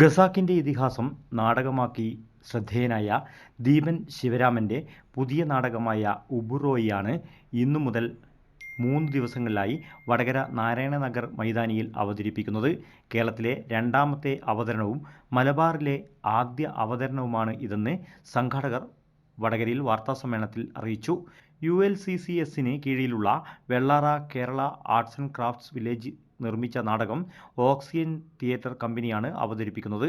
ഖസാക്കിന്റെ ഇതിഹാസം നാടകമാക്കി ശ്രദ്ധേയനായ ദീപൻ ശിവരാമന്റെ പുതിയ നാടകമായ ഉബുറോയിയാണ് ഇന്നു മുതൽ മൂന്ന് ദിവസങ്ങളിലായി വടകര നാരായണനഗർ മൈതാനിയിൽ അവതരിപ്പിക്കുന്നത്. കേരളത്തിലെ രണ്ടാമത്തെ അവതരണവും മലബാറിലെ ആദ്യ അവതരണവുമാണ് ഇതെന്ന് സംഘാടകർ വടകരയിൽ വാർത്താസമ്മേളനത്തിൽ അറിയിച്ചു. യു എൽ സി സി എസിന് കീഴിലുള്ള Vellar Kerala arts and crafts village നിർമ്മിച്ച നാടകം ഓക്സിജൻ തിയേറ്റർ കമ്പനിയാണ് അവതരിപ്പിക്കുന്നത്.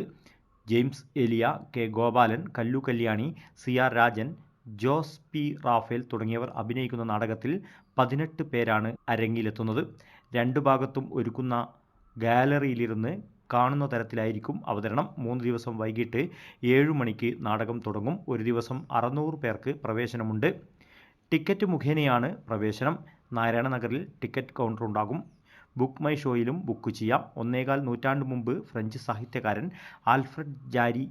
James Elia K. Gopalan Kallu Kalyani C. R. Rajan Jose P. Raphael തുടങ്ങിയവർ അഭിനയിക്കുന്ന നാടകത്തിൽ പതിനെട്ട് പേരാണ് അരങ്ങിലെത്തുന്നത്. രണ്ടു ഭാഗത്തും ഒരുക്കുന്ന ഗാലറിയിലിരുന്ന് കാണുന്ന തരത്തിലായിരിക്കും അവതരണം. മൂന്ന് ദിവസം വൈകിട്ട് ഏഴു മണിക്ക് നാടകം തുടങ്ങും. ഒരു ദിവസം അറുന്നൂറ് പേർക്ക് പ്രവേശനമുണ്ട്. ടിക്കറ്റ് മുഖേനയാണ് പ്രവേശനം. നാരായണ നഗറിൽ ടിക്കറ്റ് കൗണ്ടർ ഉണ്ടാകും. ബുക്ക് മൈ ഷോയിലും ബുക്ക് ചെയ്യാം. ഒന്നേകാൽ നൂറ്റാണ്ട് മുമ്പ് ഫ്രഞ്ച് സാഹിത്യകാരൻ ആൽഫ്രഡ് ജാരി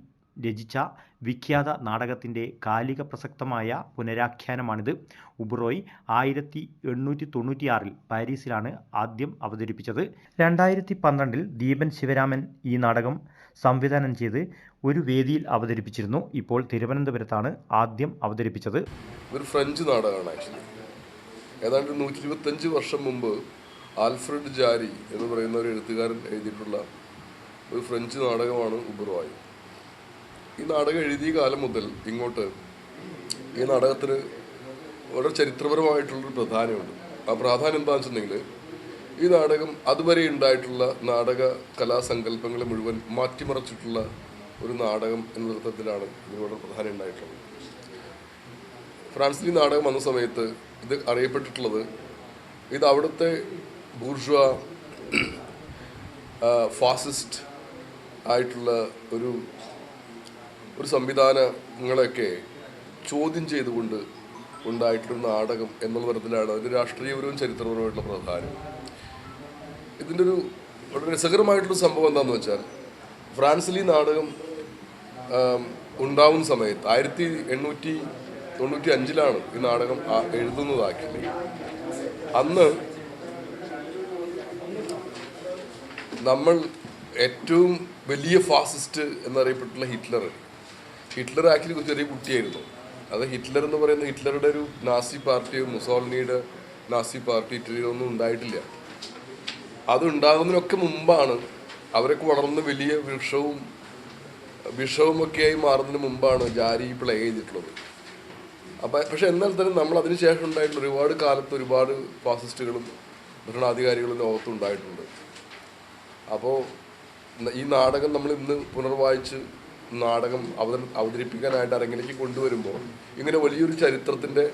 രചിച്ച വിഖ്യാത നാടകത്തിന്റെ കാലിക പ്രസക്തമായ പുനരാഖ്യാനമാണിത്. ഉബ്രോയ് ആയിരത്തി എണ്ണൂറ്റി തൊണ്ണൂറ്റിയാറിൽ പാരീസിലാണ് ആദ്യം അവതരിപ്പിച്ചത്. രണ്ടായിരത്തി പന്ത്രണ്ടിൽ ദീപൻ ശിവരാമൻ ഈ നാടകം സംവിധാനം ചെയ്ത് ഒരു വേദിയിൽ അവതരിപ്പിച്ചിരുന്നു. ഇപ്പോൾ തിരുവനന്തപുരത്താണ് ആദ്യം അവതരിപ്പിച്ചത്. ഒരു ഫ്രഞ്ച് നാടകമാണ് ആക്ച്വലി. ഏതാണ്ട് നൂറ്റി ഇരുപത്തഞ്ച് വർഷം മുമ്പ് ആൽഫ്രഡ് ജാരി എന്ന് പറയുന്ന ഒരു എഴുത്തുകാരൻ എഴുതിയിട്ടുള്ള ഒരു ഫ്രഞ്ച് നാടകമാണ് ഉബർവായു ഈ നാടകം എഴുതിയ കാലം മുതൽ ഇങ്ങോട്ട് ഈ നാടകത്തിന് വളരെ ചരിത്രപരമായിട്ടുള്ളൊരു പ്രാധാന്യമുണ്ട്. ആ പ്രാധാന്യം എന്താണെന്ന് വെച്ചിട്ടുണ്ടെങ്കിൽ ഈ നാടകം അതുവരെ ഉണ്ടായിട്ടുള്ള നാടക കലാസങ്കല്പങ്ങളെ മുഴുവൻ മാറ്റിമറിച്ചിട്ടുള്ള ഒരു നാടകം എന്ന അർത്ഥത്തിലാണ് ഇതിനോട് പ്രധാനം ഉണ്ടായിട്ടുള്ളത്. ഫ്രാൻസിൽ നാടകം വന്ന സമയത്ത് ഇത് അറിയപ്പെട്ടിട്ടുള്ളത് ഇത് അവിടുത്തെ ബൂർഷ ഫാസിസ്റ്റ് ആയിട്ടുള്ള ഒരു ഒരു സംവിധാനങ്ങളൊക്കെ ചോദ്യം ചെയ്തുകൊണ്ട് ഉണ്ടായിട്ടുള്ള നാടകം എന്നുള്ള തരത്തിലാണ് അതിന്റെ രാഷ്ട്രീയപരവും ചരിത്രപരവുമായിട്ടുള്ള പ്രാധാന്യം ഇതിന്റെ ഒരു വളരെ രസകരമായിട്ടുള്ള സംഭവം എന്താണെന്ന് വെച്ചാൽ ഫ്രാൻസിൽ ഈ നാടകം ഉണ്ടാവുന്ന സമയത്ത് ആയിരത്തി എണ്ണൂറ്റി തൊണ്ണൂറ്റി അഞ്ചിലാണ് ഈ നാടകം എഴുതുന്നതാക്കി എഴുതുന്നത് അന്ന് നമ്മൾ ഏറ്റവും വലിയ ഫാസിസ്റ്റ് എന്നറിയപ്പെട്ടുള്ള ഹിറ്റ്ലർ ഹിറ്റ്ലർ ആക്കി ഒരു ചെറിയ കുട്ടിയായിരുന്നു. അത് ഹിറ്റ്ലർ എന്ന് പറയുന്ന ഹിറ്റ്ലറുടെ ഒരു നാസി പാർട്ടിയോ മുസോളിനിയുടെ നാസി പാർട്ടി ഇറ്റലിയിലൊന്നും ഉണ്ടായിട്ടില്ല. അത് ഉണ്ടാകുന്നതിനൊക്കെ മുമ്പാണ്. അവരൊക്കെ വളർന്ന് വലിയ വൃക്ഷവും വിഷവുമൊക്കെയായി മാറുന്നതിന് മുമ്പാണ് ജാരി പ്ലേ ചെയ്തിട്ടുള്ളത്. അപ്പം പക്ഷെ എന്നാൽ തന്നെ നമ്മൾ അതിന് ശേഷം ഉണ്ടായിട്ടുള്ള ഒരുപാട് കാലത്ത് ഒരുപാട് ഫാസിസ്റ്റുകളും ഭരണാധികാരികളും ലോകത്ത് ഉണ്ടായിട്ടുണ്ട്. അപ്പോൾ ഈ നാടകം നമ്മൾ ഇന്ന് പുനർവായിച്ച് നാടകം അവതര അവതരിപ്പിക്കാനായിട്ട് അരങ്ങിലേക്ക് കൊണ്ടുവരുമ്പോൾ ഇങ്ങനെ വലിയൊരു ചരിത്രത്തിന്റെ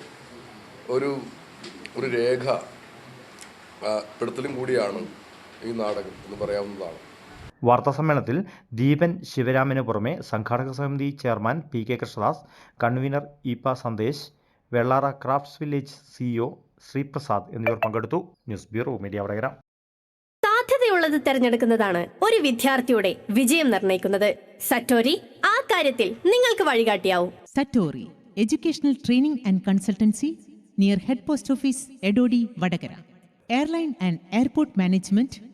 ഒരു ഒരു രേഖ പെടുത്തലും കൂടിയാണ് ഈ നാടകം എന്ന് പറയാവുന്നതാണ്. വാർത്താസമ്മേളനത്തിൽ ദീപൻ ശിവരാമന് പുറമെ സംഘാടക സമിതി chairman P K Krishnadas convener ഇപ Sandesh Vellar crafts village CEO Sreeprasad എന്നിവർ പങ്കെടുത്തു. ന്യൂസ് ബ്യൂറോ മീഡിയ വടകര സാധ്യതയുള്ളത് തിരഞ്ഞെടുക്കുന്നതാണ് ഒരു വിദ്യാർത്ഥിയുടെ വിജയം നിർണയിക്കുന്നത്. സറ്റോരി ആ കാര്യത്തിൽ നിങ്ങൾക്ക് വഴികാട്ടിയാവും. Satori educational training and consultancy near head post office Edodi Vadakara. Airline and airport Management,